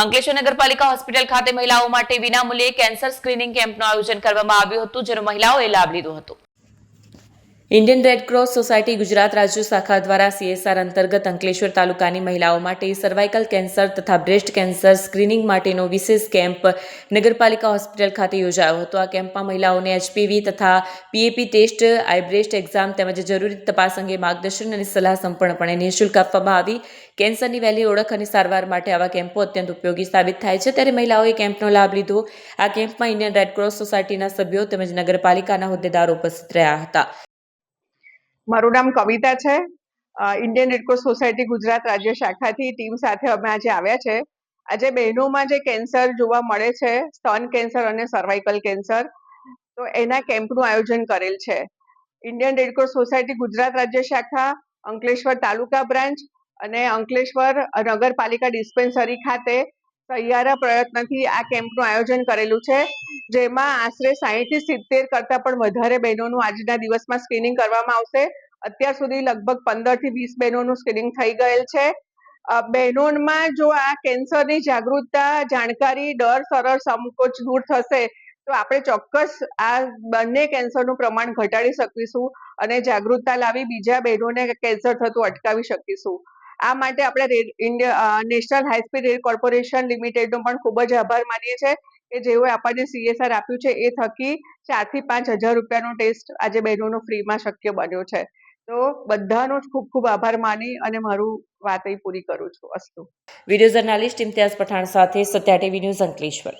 અંકલેશ્વર નગરપાલિકા હોસ્પિટલ ખાતે મહિલાઓ માટે વિનામૂલ્યે કેન્સર સ્ક્રીનિંગ કેમ્પનું આયોજન કરવામાં આવ્યું હતું, જેનો મહિલાઓએ લાભ લીધો હતો. ઇન્ડિયન રેડક્રોસ સોસાયટી ગુજરાત રાજ્ય શાખા દ્વારા સીએસઆર અંતર્ગત અંકલેશ્વર તાલુકાની મહિલાઓ માટે સર્વાઇકલ કેન્સર તથા બ્રેસ્ટ કેન્સર સ્ક્રીનિંગ માટેનો વિશેષ કેમ્પ નગરપાલિકા હોસ્પિટલ ખાતે યોજાયો હતો. આ કેમ્પમાં મહિલાઓને એચપીવી તથા પીએપી ટેસ્ટ આઈબ્રેસ્ટ એક્ઝામ તેમજ જરૂરી તપાસ અંગે માર્ગદર્શન અને સલાહ સંપૂર્ણપણે નિઃશુલ્ક આપવામાં આવી. કેન્સરની વહેલી ઓળખ અને સારવાર માટે આવા કેમ્પો અત્યંત ઉપયોગી સાબિત થાય છે. ત્યારે મહિલાઓએ કેમ્પનો લાભ લીધો. આ કેમ્પમાં ઇન્ડિયન રેડક્રોસ સોસાયટીના સભ્યો તેમજ નગરપાલિકાના હોદ્દેદારો ઉપસ્થિત રહ્યા હતા. મારું નામ કવિતા છે. ઇન્ડિયન રેડક્રોસ સોસાયટી ગુજરાત રાજ્ય શાખાથી ટીમ સાથે અમે આજે આવ્યા છે. આજે બહેનોમાં જે કેન્સર જોવા મળે છે, સ્તન કેન્સર અને સર્વાઇકલ કેન્સર, તો એના કેમ્પનું આયોજન કરેલ છે. ઇન્ડિયન રેડક્રોસ સોસાયટી ગુજરાત રાજ્ય શાખા, અંકલેશ્વર તાલુકા બ્રાન્ચ અને અંકલેશ્વર નગરપાલિકા ડિસ્પેન્સરી ખાતે સહિયારા પ્રયત્નથી આ કેમ્પનું આયોજન કરેલું છે. જેમાં આશરે સાહીઠથી સિત્તેર કરતાં પણ વધારે બહેનોનું આજના દિવસમાં સ્ક્રીનિંગ કરવામાં આવશે. અત્યાર સુધી લગભગ પંદરથી વીસ બહેનોનું સ્ક્રીનિંગ થઈ ગયેલ છે. બહેનોમાં જો આ કેન્સરની જાગૃતતા, જાણકારી, ડર, સરળ સંકોચ દૂર થશે, તો આપણે ચોક્કસ આ બંને કેન્સરનું પ્રમાણ ઘટાડી શકીશું અને જાગૃતતા લાવી બીજા બહેનોને કેન્સર થતું અટકાવી શકીશું. આ માટે આપણે national high speed rail corporation લિમિટેડનો પણ ખૂબ જ આભાર માનીએ છીએ. કે જેઓએ આપણને સીએસઆર આપ્યું છે, એ થકી ચારથી પાંચ હજાર રૂપિયાનો ટેસ્ટ આજે બહેનોનો ફ્રીમાં શક્ય બન્યો છે. તો બધાનો જ ખૂબ ખૂબ આભાર માની અને મારું વાત અહીં પૂરી કરું છું. અસ્તુ. વીડિયો જર્નાલિસ્ટ ઇમ્તિયાઝ પઠાણ સાથે સત્યા ટીવી ન્યૂઝ અંકલેશ્વર.